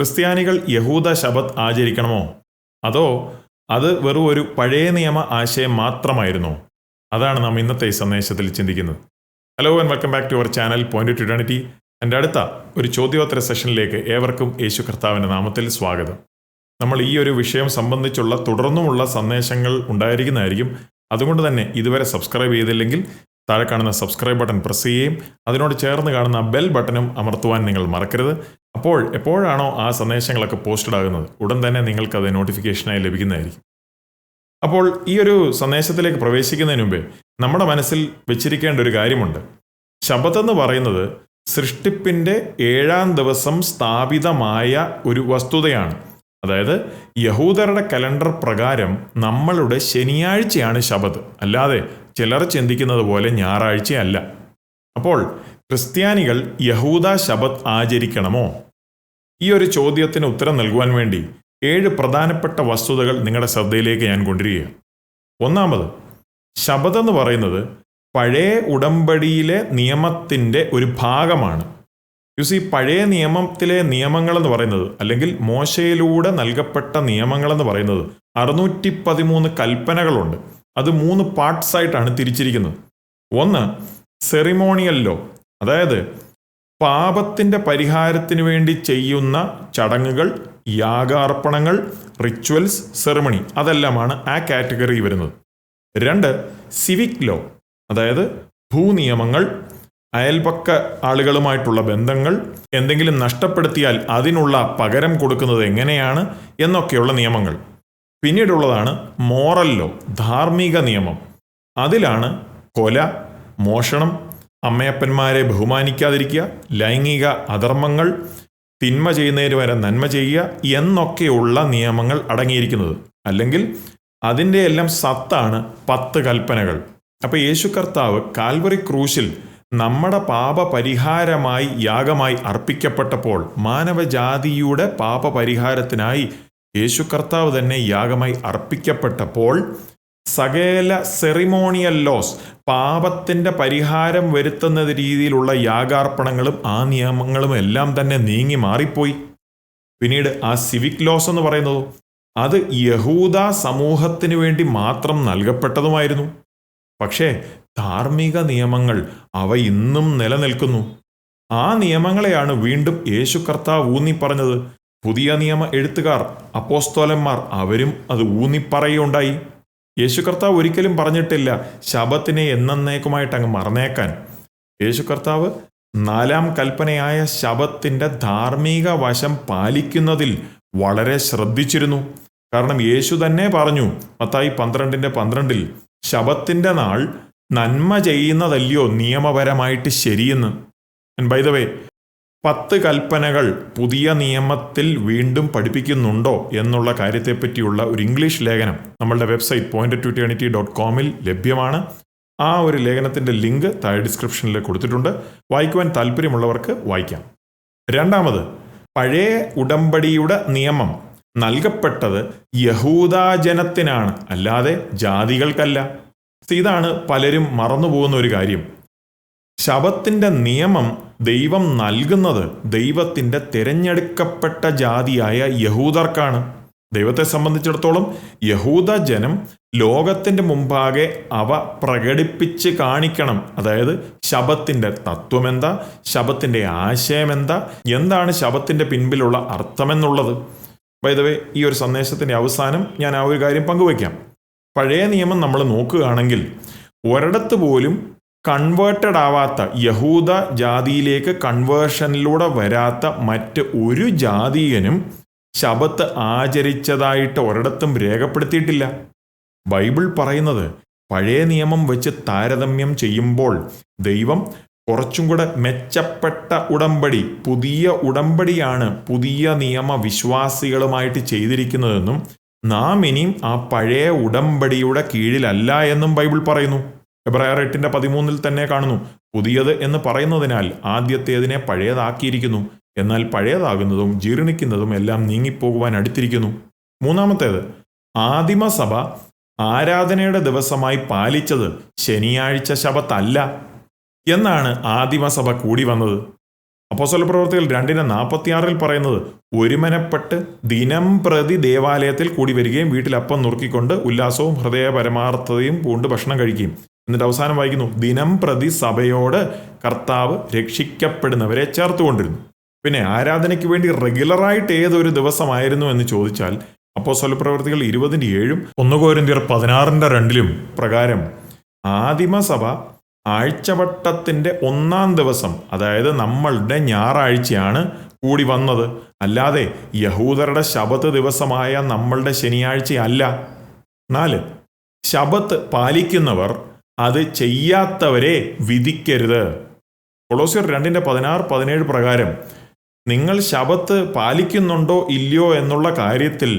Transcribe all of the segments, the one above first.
ക്രിസ്ത്യാനികൾ യഹൂദ ശബത്ത് ആചരിക്കണമോ? അതോ അത് വെറും ഒരു പഴയ നിയമ ആശയം മാത്രമായിരുന്നോ? അതാണ് നാം ഇന്നത്തെ സന്ദേശത്തിൽ ചിന്തിക്കുന്നത്. Hello and welcome back to our channel point to eternity എന്റെ അടുത്ത ഒരു ചോദ്യോത്തര സെഷനിലേക്ക് ഏവർക്കും യേശു കർത്താവിന്റെ നാമത്തിൽ സ്വാഗതം. നമ്മൾ ഈ ഒരു വിഷയം സംബന്ധിച്ചുള്ള തുടർന്നുമുള്ള സന്ദേശങ്ങൾ ഉണ്ടായിരിക്കുന്നതായിരിക്കും. അതുകൊണ്ട് തന്നെ ഇതുവരെ സബ്സ്ക്രൈബ് ചെയ്തില്ലെങ്കിൽ താഴെ കാണുന്ന സബ്സ്ക്രൈബ് ബട്ടൺ പ്രസ് ചെയ്യുകയും അതിനോട് ചേർന്ന് കാണുന്ന ബെൽ ബട്ടണും അമർത്തുവാൻ നിങ്ങൾ മറക്കരുത്. അപ്പോൾ എപ്പോഴാണോ ആ സന്ദേശങ്ങളൊക്കെ പോസ്റ്റഡ് ആകുന്നത് ഉടൻ തന്നെ നിങ്ങൾക്കത് നോട്ടിഫിക്കേഷനായി ലഭിക്കുന്നതായിരിക്കും. അപ്പോൾ ഈ ഒരു സന്ദേശത്തിലേക്ക് പ്രവേശിക്കുന്നതിന് മുമ്പേ നമ്മുടെ മനസ്സിൽ വെച്ചിരിക്കേണ്ട ഒരു കാര്യമുണ്ട്. ശബത്ത് പറയുന്നത് സൃഷ്ടിപ്പിന്റെ ഏഴാം ദിവസം സ്ഥാപിതമായ ഒരു വസ്തുതയാണ്. അതായത് യഹൂദരുടെ കലണ്ടർ പ്രകാരം നമ്മളുടെ ശനിയാഴ്ചയാണ് ശബത് അല്ലാതെ ചിലർ ചിന്തിക്കുന്നത് പോലെ ഞായറാഴ്ചയല്ല. അപ്പോൾ ക്രിസ്ത്യാനികൾ യഹൂദ ശബത് ആചരിക്കണമോ? ഈ ഒരു ചോദ്യത്തിന് ഉത്തരം നൽകുവാൻ വേണ്ടി ഏഴ് പ്രധാനപ്പെട്ട വസ്തുതകൾ നിങ്ങളുടെ ശ്രദ്ധയിലേക്ക് ഞാൻ കൊണ്ടുവരികയാണ്. ഒന്നാമത് ശബത് എന്ന് പറയുന്നത് പഴയ ഉടമ്പടിയിലെ നിയമത്തിന്റെ ഒരു ഭാഗമാണ്. യുസി പഴയ നിയമത്തിലെ നിയമങ്ങളെന്ന് പറയുന്നത് അല്ലെങ്കിൽ മോശയിലൂടെ നൽകപ്പെട്ട നിയമങ്ങളെന്ന് പറയുന്നത് അറുന്നൂറ്റി പതിമൂന്ന് കൽപ്പനകളുണ്ട്. അത് മൂന്ന് പാർട്സ് ആയിട്ടാണ് തിരിച്ചിരിക്കുന്നത്. ഒന്ന് സെറിമോണിയൽ ലോ അതായത് പാപത്തിന്റെ പരിഹാരത്തിന് വേണ്ടി ചെയ്യുന്ന ചടങ്ങുകൾ യാഗാർപ്പണങ്ങൾ റിച്വൽസ് സെറമണി അതെല്ലാമാണ് ആ കാറ്റഗറി വരുന്നത്. രണ്ട് സിവിക് ലോ അതായത് ഭൂനിയമങ്ങൾ അയൽപക്ക ആളുകളുമായിട്ടുള്ള ബന്ധങ്ങൾ എന്തെങ്കിലും നഷ്ടപ്പെടുത്തിയാൽ അതിനുള്ള പകരം കൊടുക്കുന്നത് എങ്ങനെയാണ് എന്നൊക്കെയുള്ള നിയമങ്ങൾ. പിന്നീടുള്ളതാണ് മോറൽ ലോ ധാർമ്മിക നിയമം. അതിലാണ് കൊല മോഷണം അമ്മയപ്പന്മാരെ ബഹുമാനിക്കാതിരിക്കുക ലൈംഗിക അധർമ്മങ്ങൾ തിന്മ ചെയ്യുന്നതിന് വരെ നന്മ ചെയ്യുക എന്നൊക്കെയുള്ള നിയമങ്ങൾ അടങ്ങിയിരിക്കുന്നത്. അല്ലെങ്കിൽ അതിന്റെ എല്ലാം സത്താണ് പത്ത് കൽപ്പനകൾ. അപ്പോൾ യേശു കർത്താവ് കാൽവറി ക്രൂശിൽ നമ്മുടെ പാപപരിഹാരമായി യാഗമായി അർപ്പിക്കപ്പെട്ടപ്പോൾ മാനവജാതിയുടെ പാപപരിഹാരത്തിനായി യേശു കർത്താവ് തന്നെ യാഗമായി അർപ്പിക്കപ്പെട്ടപ്പോൾ സകല സെറിമോണിയൽ ലോസ് പാപത്തിന്റെ പരിഹാരം വരുത്തുന്ന രീതിയിലുള്ള യാഗാർപ്പണങ്ങളും ആ നിയമങ്ങളും എല്ലാം തന്നെ നീങ്ങി മാറിപ്പോയി. പിന്നീട് ആ സിവിക് ലോസ് എന്ന് പറയുന്നത് അത് യഹൂദ സമൂഹത്തിന് വേണ്ടി മാത്രം നൽകപ്പെട്ടതുമായിരുന്നു. പക്ഷേ ധാർമ്മിക നിയമങ്ങൾ അവ ഇന്നും നിലനിൽക്കുന്നു. ആ നിയമങ്ങളെയാണ് വീണ്ടും യേശു കർത്താവ് ഊന്നിപ്പറഞ്ഞത്. പുതിയ നിയമ എഴുത്തുകാർ അപ്പോസ്തോലന്മാർ അവരും അത് ഊന്നിപ്പറയുണ്ടായി. യേശു കർത്താവ് ഒരിക്കലും പറഞ്ഞിട്ടില്ല ശബത്തിനെ എന്നേക്കുമായിട്ട് അങ്ങ് മറന്നേക്കാൻ. യേശു കർത്താവ് നാലാം കൽപ്പനയായ ശബത്തിന്റെ ധാർമ്മിക വശം പാലിക്കുന്നതിൽ വളരെ ശ്രദ്ധിച്ചിരുന്നു. കാരണം യേശു തന്നെ പറഞ്ഞു മത്തായി പന്ത്രണ്ടിന്റെ പന്ത്രണ്ടിൽ ശബത്തിന്റെ നാൾ നന്മ ചെയ്യുന്നതല്ലയോ നിയമപരമായിട്ട് ശരിയെന്ന്? ബൈ ദ വേ പത്ത് കൽപ്പനകൾ പുതിയ നിയമത്തിൽ വീണ്ടും പഠിപ്പിക്കുന്നുണ്ടോ എന്നുള്ള കാര്യത്തെപ്പറ്റിയുള്ള ഒരു ഇംഗ്ലീഷ് ലേഖനം നമ്മളുടെ website point to eternity dot കോമിൽ ലഭ്യമാണ്. ആ ഒരു ലേഖനത്തിന്റെ ലിങ്ക് താഴെ ഡിസ്ക്രിപ്ഷനിൽ കൊടുത്തിട്ടുണ്ട്. വായിക്കുവാൻ താല്പര്യമുള്ളവർക്ക് വായിക്കാം. രണ്ടാമത് പഴയ ഉടമ്പടിയുടെ നിയമം നൽകപ്പെട്ടത് യഹൂദാജനത്തിനാണ് അല്ലാതെ ജാതികൾക്കല്ല. ഇതാണ് പലരും മറന്നുപോകുന്ന ഒരു കാര്യം. ശബത്തിന്റെ നിയമം ദൈവം നൽകുന്നത് ദൈവത്തിന്റെ തിരഞ്ഞെടുക്കപ്പെട്ട ജാതിയായ യഹൂദർക്കാണ്. ദൈവത്തെ സംബന്ധിച്ചിടത്തോളം യഹൂദ ജനം ലോകത്തിന്റെ മുമ്പാകെ അവ പ്രകടിപ്പിച്ച് കാണിക്കണം. അതായത് ശബത്തിന്റെ തത്വമെന്താ? ശബത്തിന്റെ എന്താ എന്താണ് ശബത്തിന്റെ പിൻപിലുള്ള അർത്ഥമെന്നുള്ളത്? വൈദവേ ഈ ഒരു സന്ദേശത്തിന്റെ അവസാനം ഞാൻ ആ ഒരു കാര്യം പങ്കുവയ്ക്കാം. പഴയ നിയമം നമ്മൾ നോക്കുകയാണെങ്കിൽ ഒരിടത്ത് പോലും കൺവേർട്ടഡ് ആവാത്ത യഹൂദ ജാതിയിലേക്ക് കൺവേർഷനിലൂടെ വരാത്ത മറ്റ് ഒരു ജാതീയനും ശബത്ത് ആചരിച്ചതായിട്ട് ഒരിടത്തും രേഖപ്പെടുത്തിയിട്ടില്ല. ബൈബിൾ പറയുന്നത് പഴയ നിയമം വെച്ച് താരതമ്യം ചെയ്യുമ്പോൾ ദൈവം കുറച്ചും കൂടെ മെച്ചപ്പെട്ട ഉടമ്പടി പുതിയ ഉടമ്പടിയാണ് പുതിയ നിയമ വിശ്വാസികളുമായിട്ട് ചെയ്തിരിക്കുന്നതെന്നും നാം ഇനിയും ആ പഴയ ഉടമ്പടിയുടെ കീഴിലല്ല എന്നും ബൈബിൾ പറയുന്നു. എബ്രായർ എട്ടിന്റെ പതിമൂന്നിൽ തന്നെ കാണുന്നു പുതിയത് എന്ന് പറയുന്നതിനാൽ ആദ്യത്തേതിനെ പഴയതാക്കിയിരിക്കുന്നു. എന്നാൽ പഴയതാകുന്നതും ജീർണിക്കുന്നതും എല്ലാം നീങ്ങിപ്പോകുവാൻ അടുത്തിരിക്കുന്നു. മൂന്നാമത്തേത് ആദിമസഭ ആരാധനയുടെ ദിവസമായി പാലിച്ചത് ശനിയാഴ്ച ശബത്തല്ല എന്നാണ് ആദിമസഭ കൂടി വന്നത്. അപ്പോസല പ്രവർത്തികൾ രണ്ടിന് നാൽപ്പത്തിയാറിൽ പറയുന്നത് ഒരുമനപ്പെട്ട് ദിനം പ്രതി ദേവാലയത്തിൽ കൂടി വരികയും വീട്ടിൽ അപ്പം നുറുക്കിക്കൊണ്ട് ഉല്ലാസവും ഹൃദയപരമാർത്ഥതയും പൂണ്ട് ഭക്ഷണം കഴിക്കുകയും. എന്നിട്ട് അവസാനം വായിക്കുന്നു ദിനം പ്രതി സഭയോട് കർത്താവ് രക്ഷിക്കപ്പെടുന്നവരെ ചേർത്തുകൊണ്ടിരുന്നു. പിന്നെ ആരാധനയ്ക്ക് വേണ്ടി റെഗുലറായിട്ട് ഏതൊരു ദിവസമായിരുന്നു എന്ന് ചോദിച്ചാൽ അപ്പോൾ സ്വലപ്രവർത്തികൾ ഇരുപതിന്റെ ഏഴും ഒന്ന് കോരിന്തിയർ പതിനാറിന്റെ രണ്ടിലും പ്രകാരം ആദിമസഭ ആഴ്ചവട്ടത്തിന്റെ ഒന്നാം ദിവസം അതായത് നമ്മളുടെ ഞായറാഴ്ചയാണ് കൂടി വന്നത്. അല്ലാതെ യഹൂദരുടെ ശബത്ത് ദിവസമായ നമ്മളുടെ ശനിയാഴ്ചയല്ല. നാല് ശബത്ത് പാലിക്കുന്നവർ അത് ചെയ്യാത്തവരെ വിധിക്കരുത്. കൊളോസിയർ രണ്ടിന്റെ പതിനാറ് പതിനേഴ് പ്രകാരം നിങ്ങൾ ശബത്ത് പാലിക്കുന്നുണ്ടോ ഇല്ലയോ എന്നുള്ള കാര്യത്തിൽ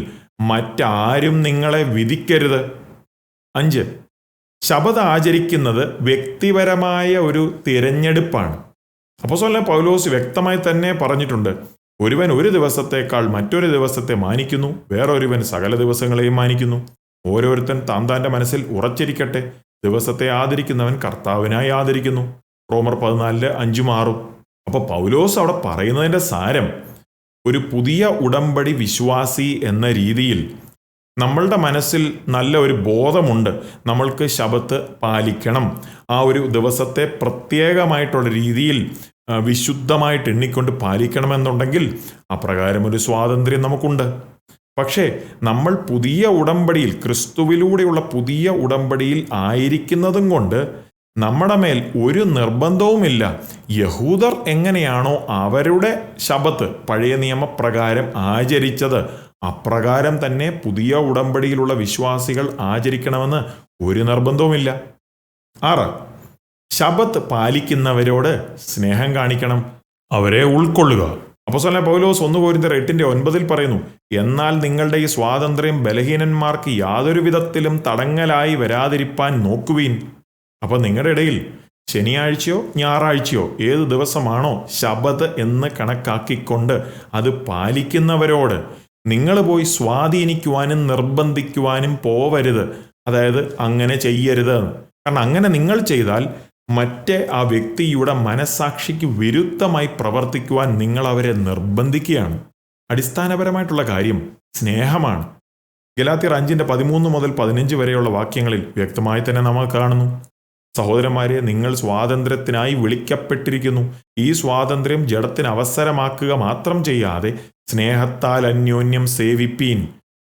മറ്റാരും നിങ്ങളെ വിധിക്കരുത്. അഞ്ച് ശബത് ആചരിക്കുന്നത് വ്യക്തിപരമായ ഒരു തിരഞ്ഞെടുപ്പാണ്. അപ്പോൾ സ്വല്ല പൗലോസ് വ്യക്തമായി തന്നെ പറഞ്ഞിട്ടുണ്ട് ഒരുവൻ ഒരു ദിവസത്തേക്കാൾ മറ്റൊരു ദിവസത്തെ മാനിക്കുന്നു വേറൊരുവൻ സകല ദിവസങ്ങളെയും മാനിക്കുന്നു. ഓരോരുത്തൻ താൻ മനസ്സിൽ ഉറച്ചിരിക്കട്ടെ. ദിവസത്തെ ആദരിക്കുന്നവൻ കർത്താവിനായി ആദരിക്കുന്നു. റോമർ പതിനാലിൽ അഞ്ചും ആറും. അപ്പോൾ പൗലോസ് അവിടെ പറയുന്നതിന്റെ സാരം ഒരു പുതിയ ഉടമ്പടി വിശ്വാസി എന്ന രീതിയിൽ നമ്മളുടെ മനസ്സിൽ നല്ല ഒരു ബോധമുണ്ട്. നമ്മൾക്ക് ശബത്ത് പാലിക്കണം. ആ ഒരു ദിവസത്തെ പ്രത്യേകമായിട്ടുള്ള രീതിയിൽ വിശുദ്ധമായിട്ട് എണ്ണിക്കൊണ്ട് പാലിക്കണമെന്നുണ്ടെങ്കിൽ അപ്രകാരം ഒരു സ്വാതന്ത്ര്യം നമുക്കുണ്ട്. പക്ഷേ നമ്മൾ പുതിയ ഉടമ്പടിയിൽ ക്രിസ്തുവിലൂടെയുള്ള പുതിയ ഉടമ്പടിയിൽ ആയിരിക്കുന്നതും കൊണ്ട് നമ്മുടെ മേൽ ഒരു നിർബന്ധവുമില്ല. യഹൂദർ എങ്ങനെയാണോ അവരുടെ ശബത്ത് പഴയ നിയമപ്രകാരം ആചരിച്ചത് അപ്രകാരം തന്നെ പുതിയ ഉടമ്പടിയിലുള്ള വിശ്വാസികൾ ആചരിക്കണമെന്ന് ഒരു നിർബന്ധവുമില്ല. ആറ് ശബത്ത് പാലിക്കുന്നവരോട് സ്നേഹം കാണിക്കണം. അവരെ ഉൾക്കൊള്ളുക. അപ്പോസ്തലനായ പൗലോസ് ഒന്ന് പോരിന്റെ എട്ടിന്റെ ഒൻപതിൽ പറയുന്നു എന്നാൽ നിങ്ങളുടെ ഈ സ്വാതന്ത്ര്യം ബലഹീനന്മാർക്ക് യാതൊരു വിധത്തിലും തടങ്ങലായി വരാതിരിപ്പാൻ നോക്കുവീൻ. അപ്പൊ നിങ്ങളുടെ ഇടയിൽ ശനിയാഴ്ചയോ ഞായറാഴ്ചയോ ഏത് ദിവസമാണോ ശബത് എന്ന് കണക്കാക്കിക്കൊണ്ട് അത് പാലിക്കുന്നവരോട് നിങ്ങൾ പോയി സ്വാധീനിക്കുവാനും നിർബന്ധിക്കുവാനും പോവരുത്. അതായത് അങ്ങനെ ചെയ്യരുത് കാരണം അങ്ങനെ നിങ്ങൾ ചെയ്താൽ മറ്റേ ആ വ്യക്തിയുടെ മനസാക്ഷിക്ക് വിരുദ്ധമായി പ്രവർത്തിക്കുവാൻ നിങ്ങൾ അവരെ നിർബന്ധിക്കുകയാണ്. അടിസ്ഥാനപരമായിട്ടുള്ള കാര്യം സ്നേഹമാണ്. ഗലാത്തിയർ അഞ്ചിന്റെ പതിമൂന്ന് മുതൽ പതിനഞ്ച് വരെയുള്ള വാക്യങ്ങളിൽ വ്യക്തമായി തന്നെ നമ്മൾ കാണുന്നു. സഹോദരന്മാരെ നിങ്ങൾ സ്വാതന്ത്ര്യത്തിനായി വിളിക്കപ്പെട്ടിരിക്കുന്നു. ഈ സ്വാതന്ത്ര്യം ജഡത്തിന് അവസരമാക്കുക മാത്രം ചെയ്യാതെ സ്നേഹത്താൽ അന്യോന്യം സേവിപ്പീൻ.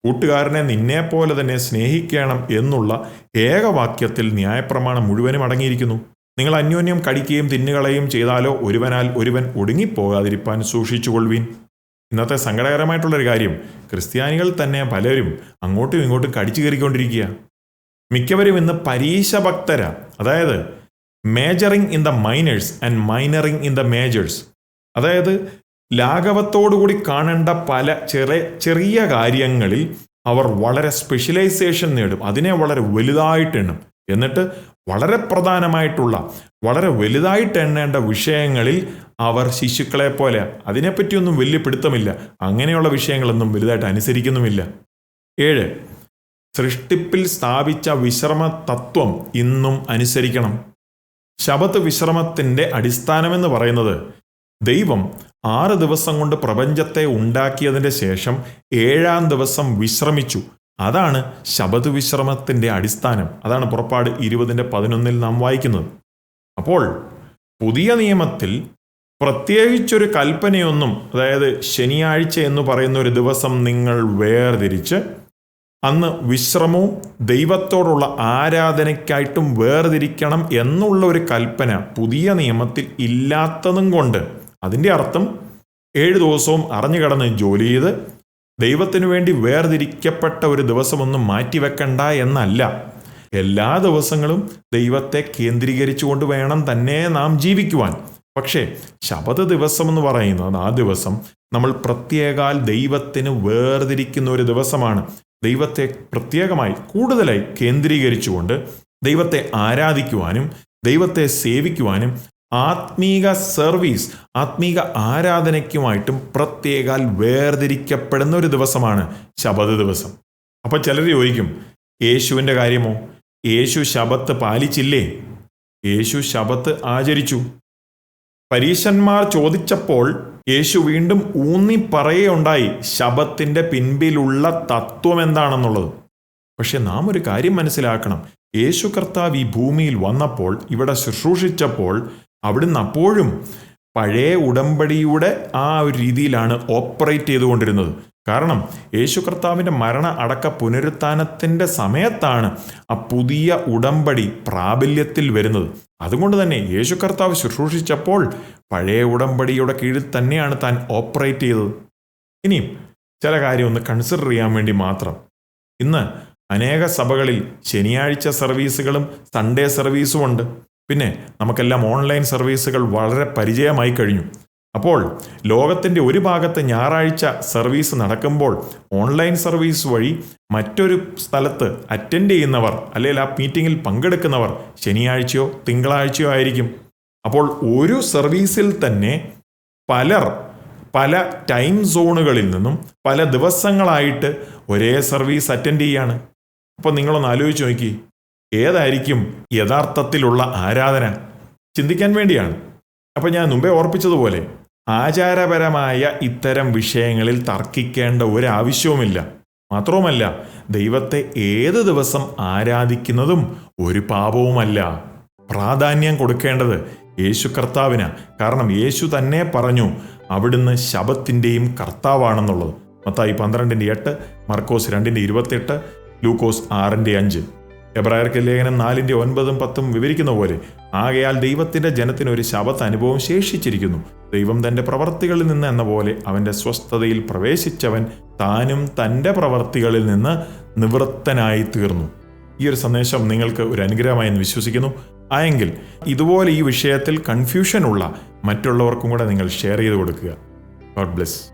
കൂട്ടുകാരനെ നിന്നെപ്പോലെ തന്നെ സ്നേഹിക്കണം എന്നുള്ള ഏകവാക്യത്തിൽ ന്യായപ്രമാണം മുഴുവനും അടങ്ങിയിരിക്കുന്നു. നിങ്ങൾ അന്യോന്യം കടിക്കുകയും തിന്നുകളയും ചെയ്താലോ ഒരുവനാൽ ഒരുവൻ ഒടുങ്ങിപ്പോകാതിരിപ്പാൻ സൂക്ഷിച്ചുകൊള്ളുവീൻ. ഇന്നത്തെ സങ്കടകരമായിട്ടുള്ളൊരു കാര്യം ക്രിസ്ത്യാനികൾ തന്നെ പലരും അങ്ങോട്ടും ഇങ്ങോട്ടും കടിച്ചു കയറിക്കൊണ്ടിരിക്കുക. മിക്കവരും ഇന്ന് പരീശഭക്തര. അതായത് majoring in the minors and minoring in the majors അതായത് ലാഘവത്തോടുകൂടി കാണേണ്ട പല ചെറിയ ചെറിയ കാര്യങ്ങളിൽ അവർ വളരെ സ്പെഷ്യലൈസേഷൻ നേടും. അതിനെ വളരെ വലുതായിട്ട് എണ്ണും എന്നിട്ട് വളരെ പ്രധാനമായിട്ടുള്ള വളരെ വലുതായിട്ട് എണ്ണേണ്ട വിഷയങ്ങളിൽ അവർ ശിശുക്കളെ പോലെ അതിനെപ്പറ്റിയൊന്നും വലിയ പിടുത്തമില്ല. അങ്ങനെയുള്ള വിഷയങ്ങളൊന്നും വലുതായിട്ട് അനുസരിക്കുന്നുമില്ല. ഏഴ് സൃഷ്ടിപ്പിൽ സ്ഥാപിച്ച വിശ്രമ തത്വം ഇന്നും അനുസരിക്കണം. ശബത്ത് വിശ്രമത്തിന്റെ അടിസ്ഥാനമെന്ന് പറയുന്നത് ദൈവം ആറ് ദിവസം കൊണ്ട് പ്രപഞ്ചത്തെ ഉണ്ടാക്കിയതിന്റെ ശേഷം ഏഴാം ദിവസം വിശ്രമിച്ചു. അതാണ് ശബത് വിശ്രമത്തിന്റെ അടിസ്ഥാനം. അതാണ് പുറപ്പാട് ഇരുപതിന്റെ പതിനൊന്നിൽ നാം വായിക്കുന്നത്. അപ്പോൾ പുതിയ നിയമത്തിൽ പ്രത്യേകിച്ചൊരു കൽപ്പനയൊന്നും അതായത് ശനിയാഴ്ച എന്ന് പറയുന്ന ഒരു ദിവസം നിങ്ങൾ വേർതിരിച്ച് അന്ന് വിശ്രമവും ദൈവത്തോടുള്ള ആരാധനയ്ക്കായിട്ടും വേർതിരിക്കണം എന്നുള്ള ഒരു കൽപ്പന പുതിയ നിയമത്തിൽ ഇല്ലാത്തതും കൊണ്ട് അതിന്റെ അർത്ഥം ഏഴ് ദിവസവും അറിഞ്ഞു കടന്ന് ജോലി ചെയ്ത് ദൈവത്തിനു വേണ്ടി വേർതിരിക്കപ്പെട്ട ഒരു ദിവസമൊന്നും മാറ്റിവെക്കണ്ട എന്നല്ല. എല്ലാ ദിവസങ്ങളും ദൈവത്തെ കേന്ദ്രീകരിച്ചുകൊണ്ട് വേണം തന്നെ നാം ജീവിക്കുവാൻ. പക്ഷേ ശബദ ദിവസം എന്ന് പറയുന്നത് ആ ദിവസം നമ്മൾ പ്രത്യേകാൽ ദൈവത്തിന് വേർതിരിക്കുന്ന ഒരു ദിവസമാണ്. ദൈവത്തെ പ്രത്യേകമായി കൂടുതലായി കേന്ദ്രീകരിച്ചുകൊണ്ട് ദൈവത്തെ ആരാധിക്കുവാനും ദൈവത്തെ സേവിക്കുവാനും ആത്മീക സർവീസ് ആത്മീക ആരാധനയ്ക്കുമായിട്ടും പ്രത്യേകാൽ വേർതിരിക്കപ്പെടുന്ന ഒരു ദിവസമാണ് ശബദ ദിവസം. അപ്പോൾ ചിലർ ചോദിക്കും യേശുവിന്റെ കാര്യമോ? യേശു ശബത്ത് പാലിച്ചില്ലേ? യേശു ശബത്ത് ആചരിച്ചു? പരീശന്മാർ ചോദിച്ചപ്പോൾ യേശു വീണ്ടും ഊന്നി പറയുകയുണ്ടായി ശബത്തിന്റെ പിൻപിലുള്ള തത്വം എന്താണെന്നുള്ളത്? പക്ഷെ നാം ഒരു കാര്യം മനസ്സിലാക്കണം. യേശു കർത്താവ് ഈ ഭൂമിയിൽ വന്നപ്പോൾ ഇവിടെ ശുശ്രൂഷിച്ചപ്പോൾ അവിടുന്ന് അപ്പോഴും പഴയ ഉടമ്പടിയുടെ ആ ഒരു രീതിയിലാണ് ഓപ്പറേറ്റ് ചെയ്തുകൊണ്ടിരുന്നത്. കാരണം യേശു കർത്താവിന്റെ മരണ അടക്ക പുനരുത്ഥാനത്തിന്റെ സമയത്താണ് ആ പുതിയ ഉടമ്പടി പ്രാബല്യത്തിൽ വരുന്നത്. അതുകൊണ്ട് തന്നെ യേശു കർത്താവ് ശുശ്രൂഷിച്ചപ്പോൾ പഴയ ഉടമ്പടിയുടെ കീഴിൽ തന്നെയാണ് താൻ ഓപ്പറേറ്റ് ചെയ്തത്. ഇനിയും ചില കാര്യം ഒന്ന് കൺസിഡർ ചെയ്യാൻ വേണ്ടി മാത്രം. ഇന്ന് അനേക സഭകളിൽ ശനിയാഴ്ച സർവീസുകളും സൺഡേ സർവീസും ഉണ്ട്. പിന്നെ നമുക്കെല്ലാം ഓൺലൈൻ സർവീസുകൾ വളരെ പരിചയമായി കഴിഞ്ഞു. അപ്പോൾ ലോകത്തിന്റെ ഒരു ഭാഗത്ത് ഞായറാഴ്ച സർവീസ് നടക്കുമ്പോൾ ഓൺലൈൻ സർവീസ് വഴി മറ്റൊരു സ്ഥലത്ത് അറ്റൻഡ് ചെയ്യുന്നവർ അല്ലെങ്കിൽ ആ മീറ്റിങ്ങിൽ പങ്കെടുക്കുന്നവർ ശനിയാഴ്ചയോ തിങ്കളാഴ്ചയോ ആയിരിക്കും. അപ്പോൾ ഒരു സർവീസിൽ തന്നെ പലർ പല ടൈം സോണുകളിൽ നിന്നും പല ദിവസങ്ങളായിട്ട് ഒരേ സർവീസ് അറ്റൻഡ് ചെയ്യാണ്. അപ്പോൾ നിങ്ങളൊന്ന് ആലോചിച്ച് നോക്കി ഏതായിരിക്കും യഥാർത്ഥത്തിലുള്ള ആരാധന? ചിന്തിക്കാൻ വേണ്ടിയാണ്. അപ്പം ഞാൻ മുമ്പേ ഓർപ്പിച്ചതുപോലെ ആചാരപരമായ ഇത്തരം വിഷയങ്ങളിൽ തർക്കിക്കേണ്ട ഒരാവശ്യവുമില്ല. മാത്രവുമല്ല ദൈവത്തെ ഏത് ദിവസം ആരാധിക്കുന്നതും ഒരു പാപവുമല്ല. പ്രാധാന്യം കൊടുക്കേണ്ടത് യേശു കർത്താവിന്. കാരണം യേശു തന്നെ പറഞ്ഞു അവിടുന്ന് ശബത്തിന്റെയും കർത്താവാണെന്നുള്ളത്. മത്തായി പന്ത്രണ്ടിന്റെ എട്ട് മർക്കോസ് രണ്ടിന്റെ ഇരുപത്തെട്ട് ലൂക്കോസ് ആറിന്റെ അഞ്ച്. എബ്രായർക്ക് ലേഖനം നാലിന്റെ ഒൻപതും പത്തും വിവരിക്കുന്ന പോലെ ആകയാൽ ദൈവത്തിന്റെ ജനത്തിന് ഒരു ശബത്ത് അനുഭവം ശേഷിച്ചിരിക്കുന്നു. ദൈവം തന്റെ പ്രവർത്തികളിൽ നിന്ന് എന്ന പോലെ അവന്റെ സ്വസ്ഥതയിൽ പ്രവേശിച്ചവൻ താനും തന്റെ പ്രവർത്തികളിൽ നിന്ന് നിവൃത്തനായി തീർന്നു ഈ ഒരു സന്ദേശം നിങ്ങൾക്ക് ഒരു അനുഗ്രഹമായി എന്ന് വിശ്വസിക്കുന്നു. ആയെങ്കിൽ ഇതുപോലെ ഈ വിഷയത്തിൽ കൺഫ്യൂഷൻ ഉള്ള മറ്റുള്ളവർക്കും കൂടെ നിങ്ങൾ ഷെയർ ചെയ്ത് കൊടുക്കുക. God bless